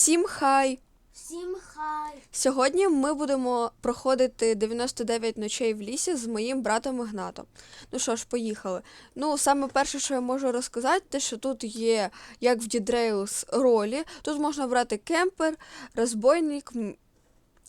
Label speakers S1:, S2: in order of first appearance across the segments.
S1: Всім хай!
S2: Всім хай!
S1: Сьогодні ми будемо проходити 99 ночей в лісі з моїм братом Ігнатом. Ну що ж, поїхали. Ну, саме перше, що я можу розказати, те, що тут є, як в Дідрейлс, ролі. Тут можна брати кемпер, розбойник,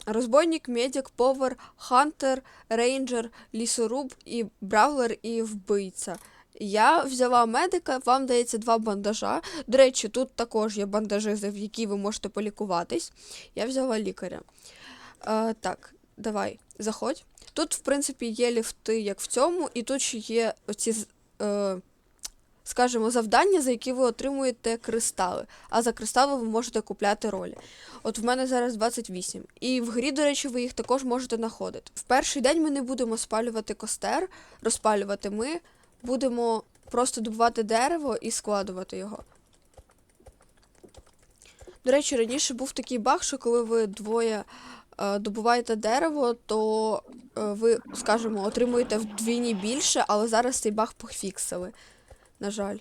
S1: розбойник, медик, повар, хантер, рейнджер, лісоруб і бравлер і вбивця. Я взяла медика, вам дається два бандажа. До речі, тут також є бандажі, в які ви можете полікуватись. Я взяла лікаря. Е, так, давай, заходь. Тут, в принципі, є ліфти, як в цьому, і тут ще є оці, е, скажімо, завдання, за які ви отримуєте кристали. А за кристали ви можете купляти ролі. От в мене зараз 28. І в грі, до речі, ви їх також можете знаходити. В перший день ми не будемо спалювати костер, розпалювати ми будемо просто добувати дерево і складувати його. До речі, раніше був такий баг, що коли ви двоє е, добуваєте дерево, то е, ви, скажімо, отримуєте вдвійні більше, але зараз цей баг пофіксили. На жаль.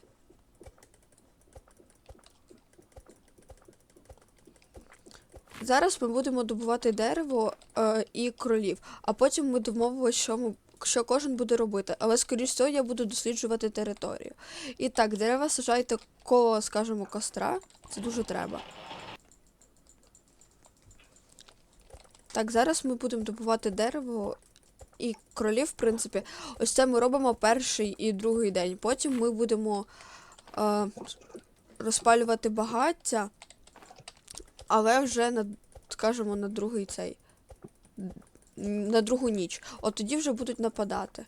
S1: Зараз ми будемо добувати дерево е, і кролів, а потім ми домовилися, що ми що кожен буде робити, але скоріш всього я буду досліджувати територію. І так, дерева сажайте коло, скажімо, костра. Це дуже треба. Так, зараз ми будемо добувати дерево і кролів, в принципі. Ось це ми робимо перший і другий день. Потім ми будемо е, розпалювати багаття, але вже на, скажімо, на другий цей. На другу ніч. От тоді вже будуть нападати.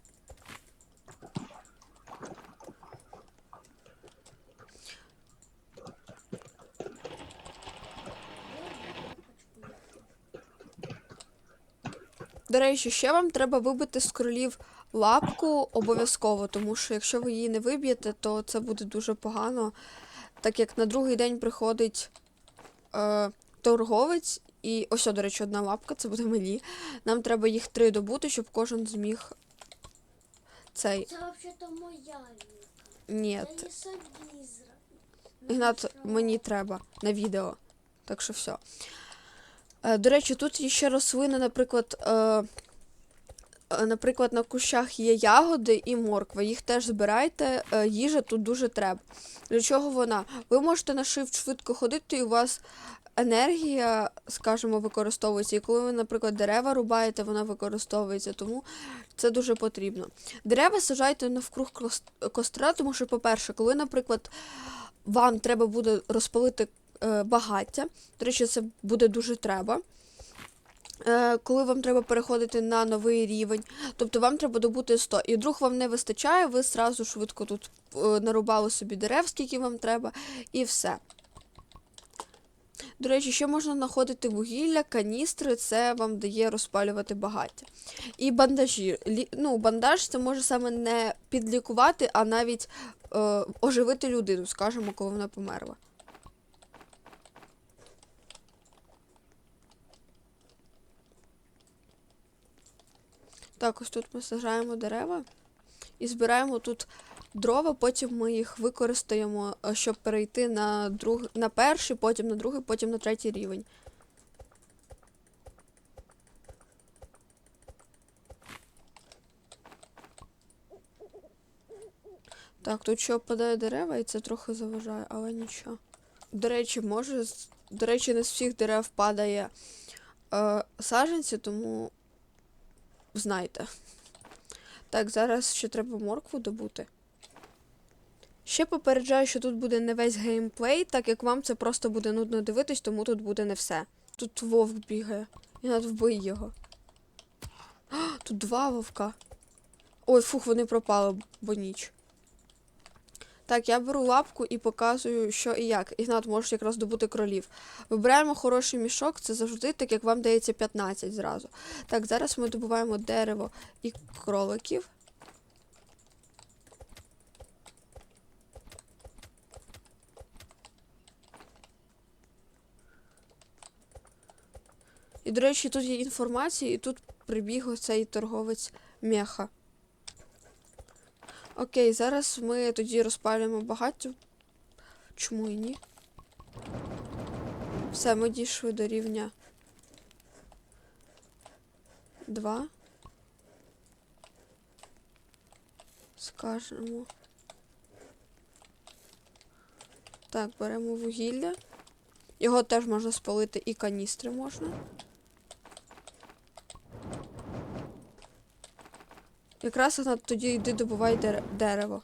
S1: До речі, ще вам треба вибити з кролів лапку обов'язково, тому що якщо ви її не виб'єте, то це буде дуже погано. Так як на другий день приходить е, торговець, і ось, до речі, одна лапка, це буде мені. Нам треба їх три добути, щоб кожен зміг цей.
S2: Це взагалі-то моя.
S1: Ні. Ігнат, мені треба на відео. Так що все. До речі, тут є ще рослини, наприклад, е, наприклад, на кущах є ягоди і морква. Їх теж збирайте. Е, Їжа тут дуже треба. Для чого вона? Ви можете на shift швидко ходити, і у вас енергія, скажімо, використовується. І коли ви, наприклад, дерева рубаєте, вона використовується. Тому це дуже потрібно. Дерева сажайте навкруг костра, тому що, по-перше, коли, наприклад, вам треба буде розпалити е, багаття. До речі, це буде дуже треба. Е, коли вам треба переходити на новий рівень, тобто вам треба добути 100. І вдруг вам не вистачає, ви зразу швидко тут е, нарубали собі дерев, скільки вам треба, і все. До речі, ще можна знаходити вугілля, каністри, це вам дає розпалювати багаття. І бандажі. Ну, бандаж це може саме не підлікувати, а навіть е, оживити людину, скажімо, коли вона померла. Так, ось тут ми сажаємо дерева і збираємо тут дрова, потім ми їх використаємо, е, щоб перейти на, друг... на перший, потім на другий, потім на третій рівень. Так, тут ще опадає дерева, і це трохи заважає, але нічого. До речі, може, до речі, не з всіх дерев падає е, саджанці, тому знайте. Так, зараз ще треба моркву добути. Ще попереджаю, що тут буде не весь геймплей, так як вам це просто буде нудно дивитись, тому тут буде не все. Тут вовк бігає. І треба вбий його. А, тут два вовка. Ой, фух, вони пропали, бо ніч. Так, я беру лапку і показую, що і як. Ігнат, можеш якраз добути кролів. Вибираємо хороший мішок, це завжди так, як вам дається 15 зразу. Так, зараз ми добуваємо дерево і кроликів. І, до речі, тут є інформація, і тут прибіг оцей торговець меха. Окей, зараз ми тоді розпалюємо багаття. Чому і ні? Все, ми дійшли до рівня. Два. Скажемо. Так, беремо вугілля. Його теж можна спалити і каністри можна. Якраз вона тоді йди добувай дере- дерево.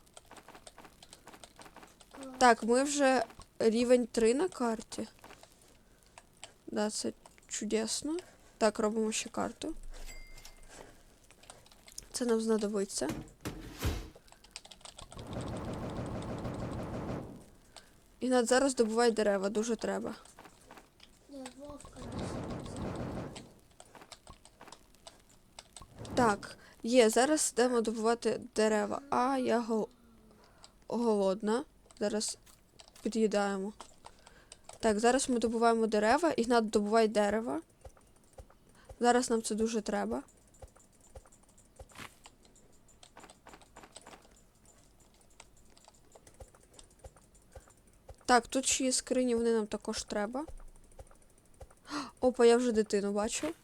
S1: Так, ми вже рівень 3 на карті. Да, це чудесно. Так, робимо ще карту. Це нам знадобиться. Ігнат, зараз добувай дерева, дуже треба. Так, є, зараз йдемо добувати дерева. А, я гол... голодна. Зараз під'їдаємо. Так, зараз ми добуваємо дерева. Ігнат, добувай дерева. Зараз нам це дуже треба. Так, тут ще є скрині, вони нам також треба. Опа, я вже дитину бачу.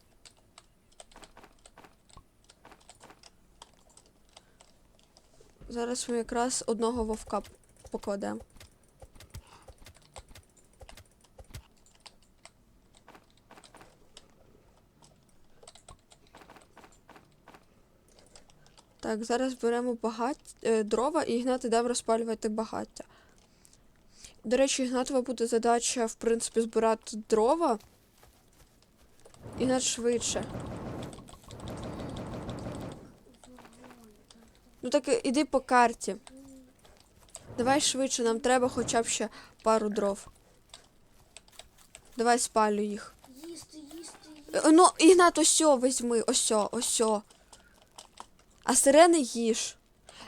S1: Зараз ми якраз одного вовка покладемо. Так, зараз беремо багать... е, дрова і Ігнат ідемо розпалювати багаття. До речі, Ігнатова буде задача, в принципі, збирати дрова. Ігнат швидше. Ну так іди по карті. Давай швидше, нам треба хоча б ще пару дров. Давай спалю їх.
S2: Їсти, їсти,
S1: Е,
S2: їсти.
S1: Ну, Ігнат, осьо візьми, осьо, осьо. А сирени їж.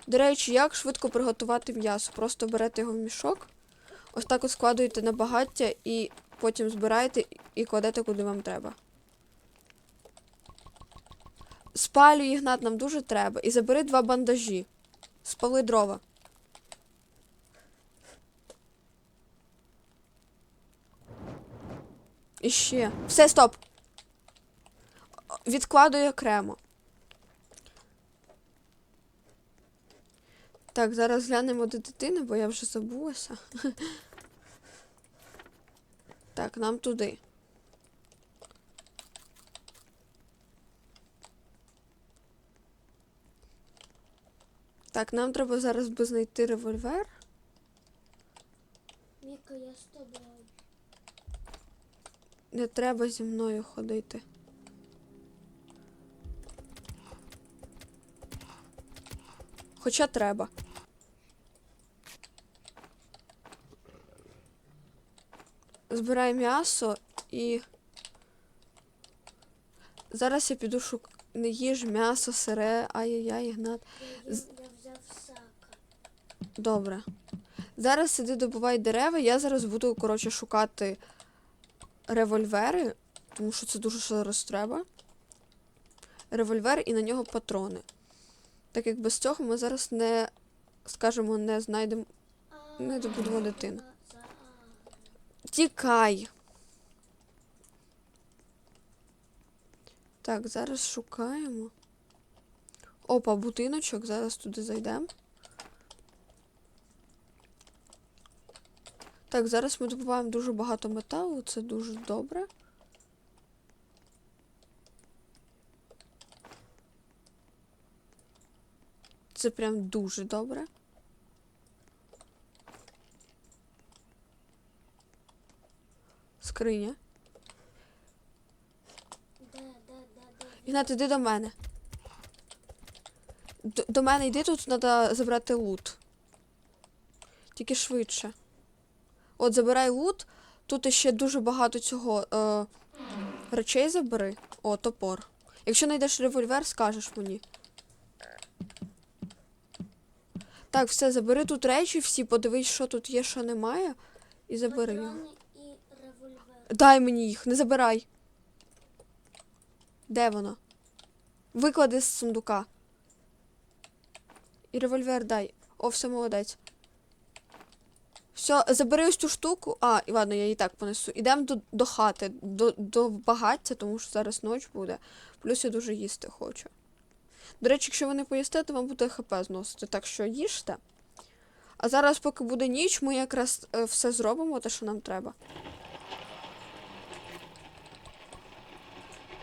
S1: До речі, як швидко приготувати м'ясо? Просто берете його в мішок, ось так от складуєте на багаття і потім збираєте і кладете куди вам треба. Спалю, Ігнат, нам дуже треба. І забери два бандажі. Спали дрова. І ще. Все, стоп. Відкладую окремо. Так, зараз глянемо до дитини, бо я вже забулася. Так, нам туди. Так, нам треба зараз би знайти револьвер.
S2: Міка, я з тобою.
S1: Не треба зі мною ходити. Хоча треба. Збирай м'ясо і. Зараз я піду шук... Не їж м'ясо, сире, ай-яй-яй, Ігнат. З-. Добре. Зараз сиди добувай дерева. Я зараз буду, коротше, шукати револьвери, тому що це дуже зараз треба. Револьвер і на нього патрони. Так як без цього ми зараз не, скажімо, не знайдемо. Не добудемо дитину. Тікай. Так, зараз шукаємо. Опа, будиночок, зараз туди зайдемо. Так, зараз ми добуваємо дуже багато металу, це дуже добре. Це прям дуже добре. Скриня. Ігнат, іди до мене. До, до мене йди, тут треба забрати лут. Тільки швидше. От забирай лут. Тут ще дуже багато цього е, речей забери. О, топор. Якщо знайдеш револьвер, скажеш мені. Так, все, забери тут речі всі, подивись, що тут є, що немає. І забери його. Дай мені їх, не забирай. Де воно? Виклади з сундука. І револьвер дай. О, все молодець. Все, забери ось цю штуку. А, і ладно, я її так понесу. Ідемо до, до хати, до, до багаття, тому що зараз ніч буде. Плюс я дуже їсти хочу. До речі, якщо ви не поїсте, то вам буде хп зносити. Так що їжте. А зараз, поки буде ніч, ми якраз е, все зробимо, те, що нам треба.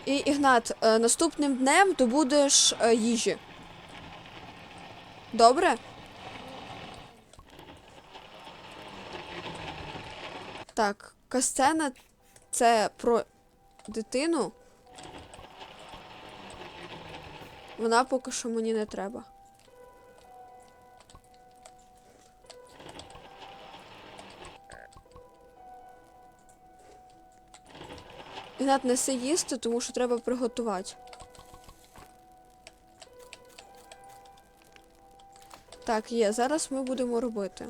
S1: І Ігнат, е, наступним днем ти будеш е, їжі. Добре? Так, касцена це про дитину. Вона поки що мені не треба. Ігнат, неси їсти, тому що треба приготувати. Так, є. Зараз ми будемо робити.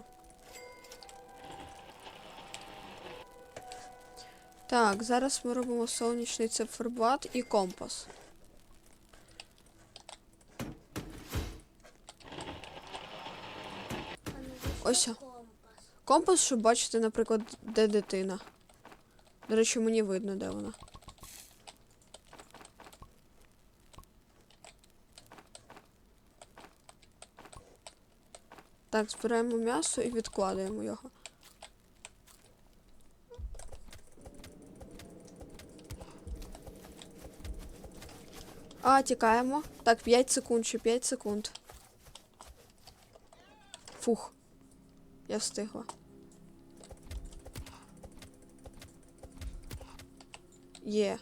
S1: Так, зараз ми робимо сонячний циферблат і компас. Ось.
S2: компас?
S1: Щоб бачити, наприклад, де дитина. До речі, мені видно, де вона. Так, збираємо м'ясо і відкладаємо його. А, тікаємо. Так, 5 секунд чи 5 секунд. Фух. Я встигла. Є.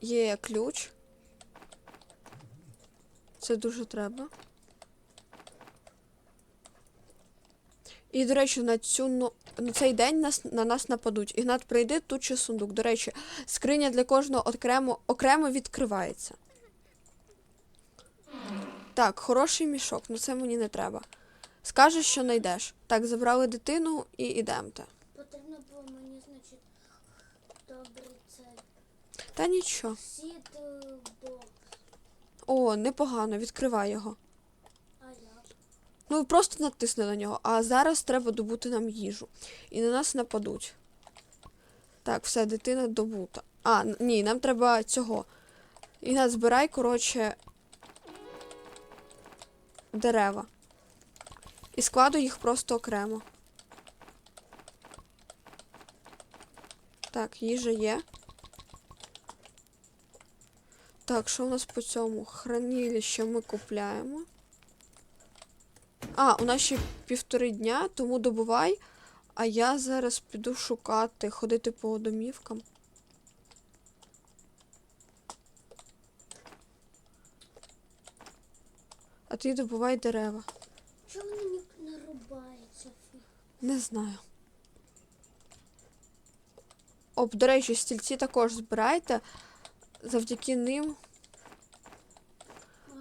S1: Є ключ. Це дуже треба. І, до речі, на цю но- на цей день нас на нас нападуть. Ігнат, прийди, тут ще сундук. До речі, скриня для кожного окремо, окремо відкривається. Так, хороший мішок, ну це мені не треба. Скажеш, що знайдеш. Так, забрали дитину і ідемте.
S2: Потрібно було мені, значить, добре це
S1: Та нічого.
S2: сіт е, бокс.
S1: О, непогано, відкривай його. Ну просто натисни на нього. А зараз треба добути нам їжу. І на нас нападуть. Так, все, дитина добута. А, ні, нам треба цього. І нас збирай, коротше, дерева. І складу їх просто окремо. Так, їжа є. Так, що у нас по цьому? Хранилище ми купляємо. А, у нас ще півтори дня, тому добувай. А я зараз піду шукати, ходити по домівкам. А ти добувай дерева.
S2: Чого вони не, рубаються?
S1: Не знаю. О, до речі, стільці також збирайте. Завдяки ним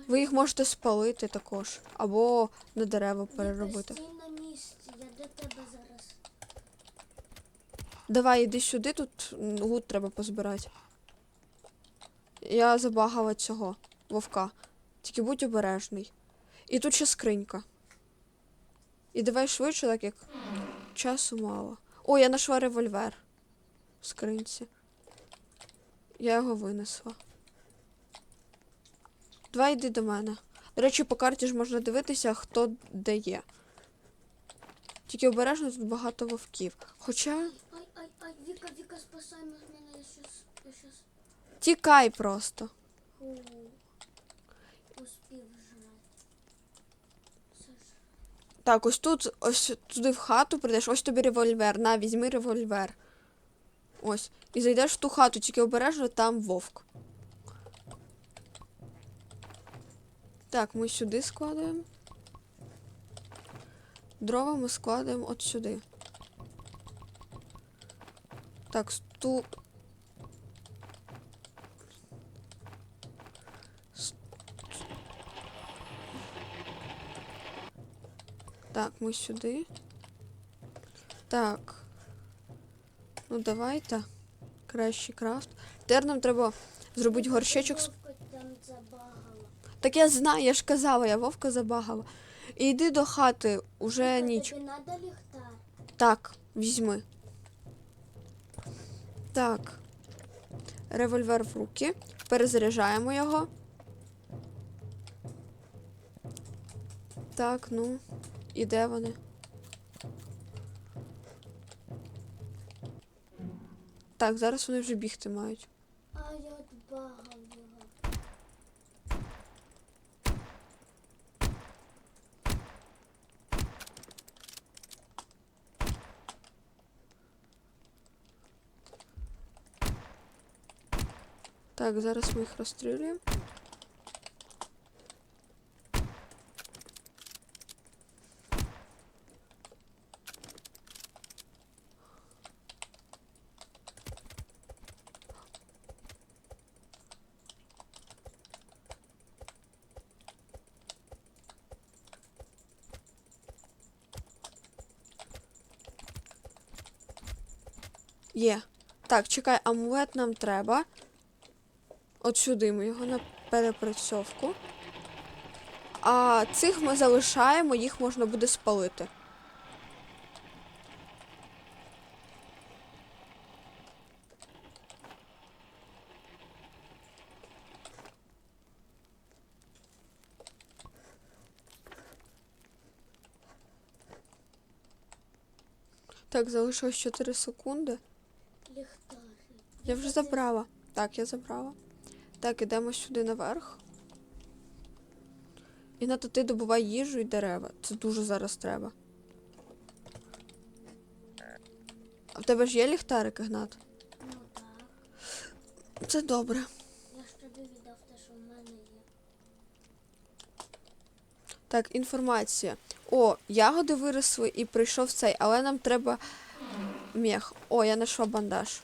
S1: ви їх можете спалити також. Або на дерева переробити.
S2: На місці, я до тебе зараз.
S1: Давай, іди сюди, тут гуд треба позбирати. Я забагала цього вовка. Тільки будь обережний. І тут ще скринька. І давай швидше, так як часу мало. О, я знайшла револьвер в скринці. Я його винесла. Давай йди до мене. До речі, по карті ж можна дивитися, хто де є. Тільки обережно тут багато вовків. Хоча.
S2: Ай, ай, ай, Віка, Віка, спасай мене, я щас, я щас.
S1: Тікай просто.
S2: Фу. Успів.
S1: Так, ось тут, ось туди в хату прийдеш, ось тобі револьвер. На, візьми револьвер. Ось. І зайдеш в ту хату, тільки обережно там вовк. Так, ми сюди складаємо. Дрова ми складаємо от сюди. Так, сту. Так, ми сюди. Так. Ну давайте. Кращий крафт. Тепер нам треба зробити горщичок з. Так я знаю, я ж казала, я вовка забагала. І йди до хати, уже ніч.
S2: Тобі надо ліхтар.
S1: Так, візьми. Так. Револьвер в руки. Перезаряджаємо його. Так, ну. І де вони? Так, зараз вони вже бігти мають.
S2: А я от багав його.
S1: Так, зараз ми їх розстрілюємо. Є. Так, чекай, амулет нам треба. От сюди ми його на перепрацьовку. А цих ми залишаємо, їх можна буде спалити. Так, залишилось 4 секунди. Я вже забрала. Так, я забрала. Так, ідемо сюди наверх. І на ти добувай їжу і дерева. Це дуже зараз треба. А в тебе ж є ліхтарик, Ігнат?
S2: Ну так.
S1: Це добре.
S2: Я ж тобі віддав те, що в мене є.
S1: Так, інформація. О, ягоди виросли і прийшов цей, але нам треба мех. О, я знайшла бандаж.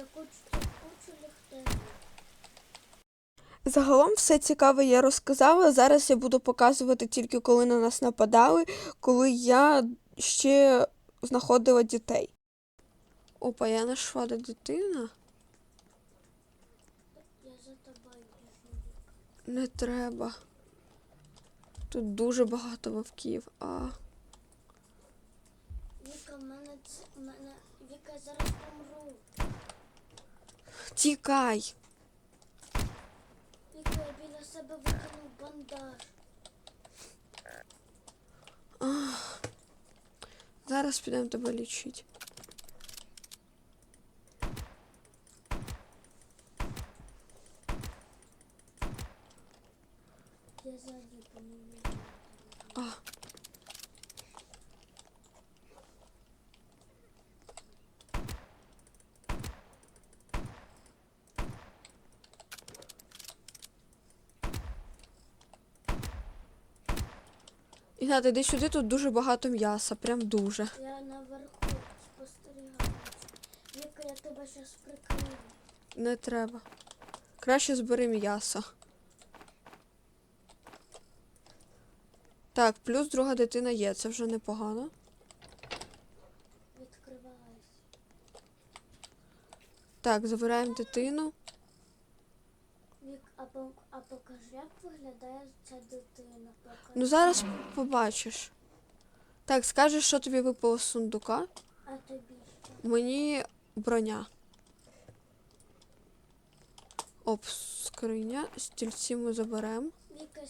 S2: Я хочу кучу ліхтарів.
S1: Загалом все цікаве я розказала. Зараз я буду показувати тільки коли на нас нападали, коли я ще знаходила дітей. Опа, я знайшла де дитина.
S2: Я за тобою.
S1: Не треба. Тут дуже багато вовків. А.
S2: Віка, в мене в мене Віка зараз помру.
S1: Тікай!
S2: Віка, я біля себе викинув бандаж.
S1: Зараз підемо тебе лічити.
S2: Я ззаді помру.
S1: А. Ігнат, іди сюди, тут дуже багато м'яса, прям дуже.
S2: Я наверху спостерігаю. Віка, я тебе зараз прикрию.
S1: Не треба. Краще збери м'ясо. Так, плюс друга дитина є, це вже непогано.
S2: Відкриваюсь.
S1: Так, забираємо дитину.
S2: А, а покажи, як виглядає ця дитина. Покажи.
S1: Ну зараз побачиш. Так, скажеш, що тобі випало з сундука.
S2: А тобі що?
S1: Мені броня. Оп, скриня. Стільці ми заберемо.
S2: Віка,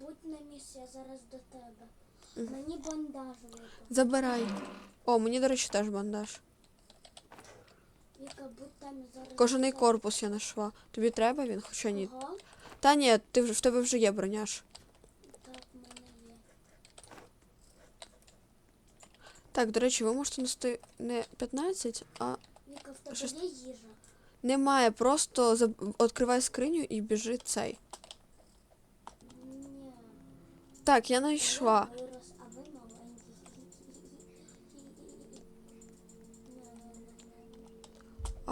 S2: будь на місці, я зараз до тебе. Мені бандаж випав.
S1: Забирай. О, мені, до речі, теж бандаж.
S2: Віка, будь там я зараз.
S1: Кожаний корпус я знайшла. Тобі треба він? Хоча ні.
S2: Ага,
S1: Та ні, ти вже в тебе вже є броня ж.
S2: так, в мене є.
S1: Так, до речі, ви можете нести не 15, а
S2: Віка, в тебе
S1: Щось-
S2: є їжа?
S1: немає. Просто заб- відкривай скриню і біжи цей.
S2: Ні.
S1: Так, я
S2: Я
S1: знайшла.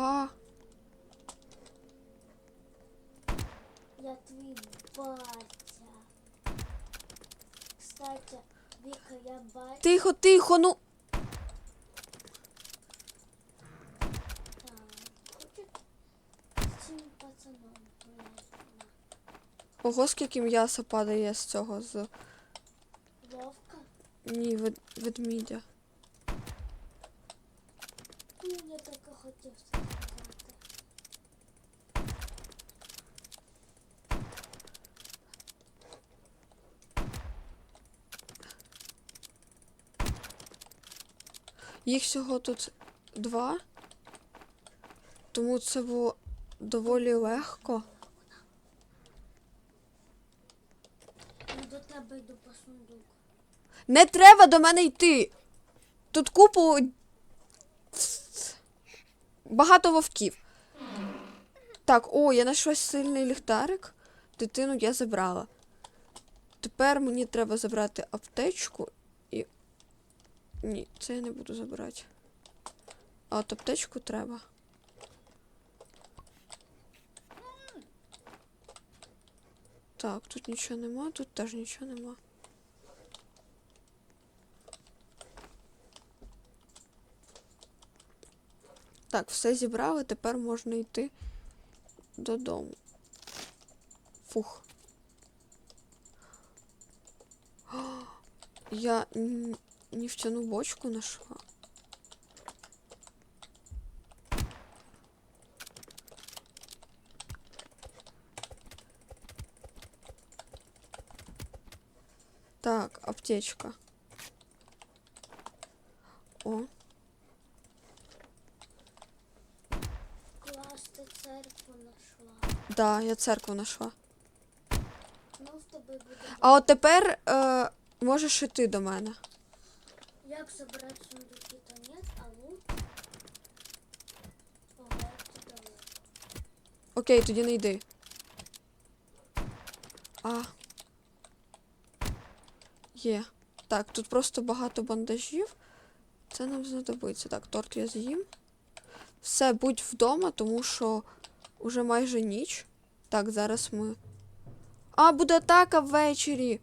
S2: А. Я твій
S1: батя.
S2: Кстати, Віка, я батя.
S1: Тихо, тихо, ну. Ого, скільки м'яса падає з цього з.
S2: Ловка?
S1: Ні, вед... ведмідя. Їх всього тут два. Тому це було доволі легко.
S2: До тебе йду по сундук.
S1: Не треба до мене йти. Тут купу. Багато вовків. Так, о, я знайшла сильний ліхтарик. Дитину я забрала. Тепер мені треба забрати аптечку. Ні, це я не буду забирати. А от аптечку треба. Так, тут нічого нема, тут теж нічого нема. Так, все зібрали, тепер можна йти додому. Фух. Я н- нефтяну бочку нашла. Так, аптечка. О,
S2: Клас, ти церкву знайшла.
S1: да, я церкву знайшла.
S2: Ну, в тебе буде.
S1: А от тепер е, можеш іти до мене.
S2: Як забрати сундуки, то нет, а далеко.
S1: Окей, тоді не йди. А. Є. Так, тут просто багато бандажів. Це нам знадобиться. Так, торт я з'їм. Все, будь вдома, тому що уже майже ніч. Так, зараз ми. А, буде атака ввечері.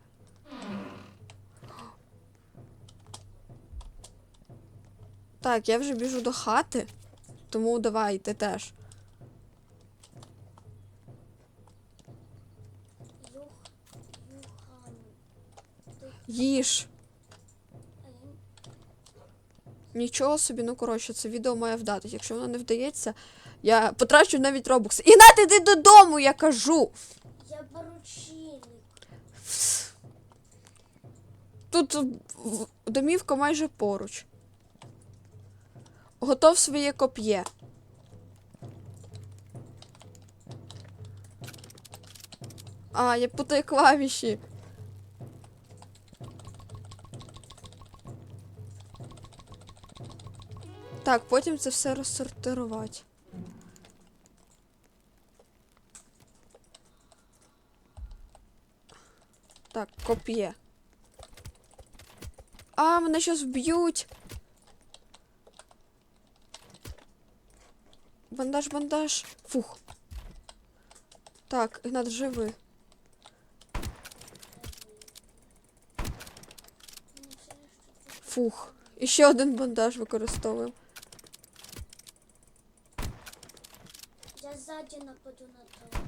S1: Так, я вже біжу до хати, тому давай, ти теж. Їж. Нічого собі, ну коротше, це відео має вдатись. Якщо воно не вдається, я потрачу навіть робокс. Ігнат, іди додому, я кажу.
S2: Я поручильник.
S1: Тут домівка майже поруч. Готов своє коп'є. А, я путаю клавіші. Так, потім це все розсортирувати. Так, коп'є. А, мене щас вб'ють. Бандаж, бандаж. Фух. Так, Ігнат, живи.
S2: Ти.
S1: Фух. І ще один бандаж використовуємо.
S2: Я ззаді нападу на тебе.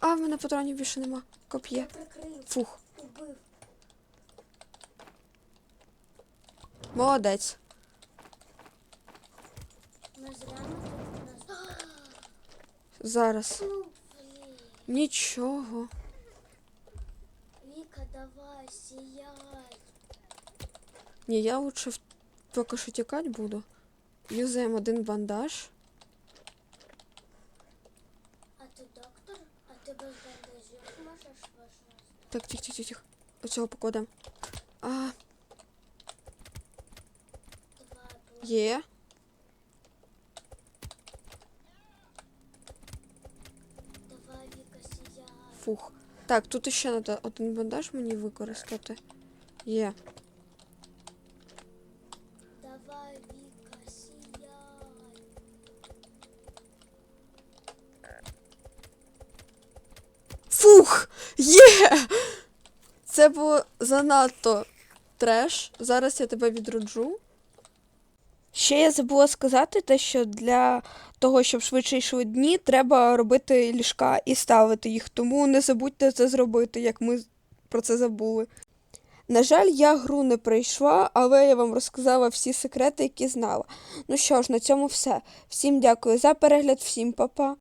S1: А, в мене патронів більше нема. Коп'є. Фух.
S2: убив.
S1: Молодець. Зараз.
S2: Ну, блін.
S1: Нічого.
S2: Віка, давай, сіяй.
S1: Ні, я лучше в- поки що тікати буду. Юзаємо один бандаж.
S2: А ти доктор? А ти без бандажів можеш вижити?
S1: Так, тих, тих, тих, тих. Оцього покладемо. А,
S2: Давай, бо-
S1: є. Фух. Так, тут ще треба один бандаж мені використати. Є.
S2: Давай, Віка, сіяй.
S1: Фух! Є! Це було занадто треш. Зараз я тебе відроджу. Ще я забула сказати те, що для того, щоб швидше йшли дні, треба робити ліжка і ставити їх. Тому не забудьте це зробити, як ми про це забули. На жаль, я гру не пройшла, але я вам розказала всі секрети, які знала. Ну що ж, на цьому все. Всім дякую за перегляд, всім па-па.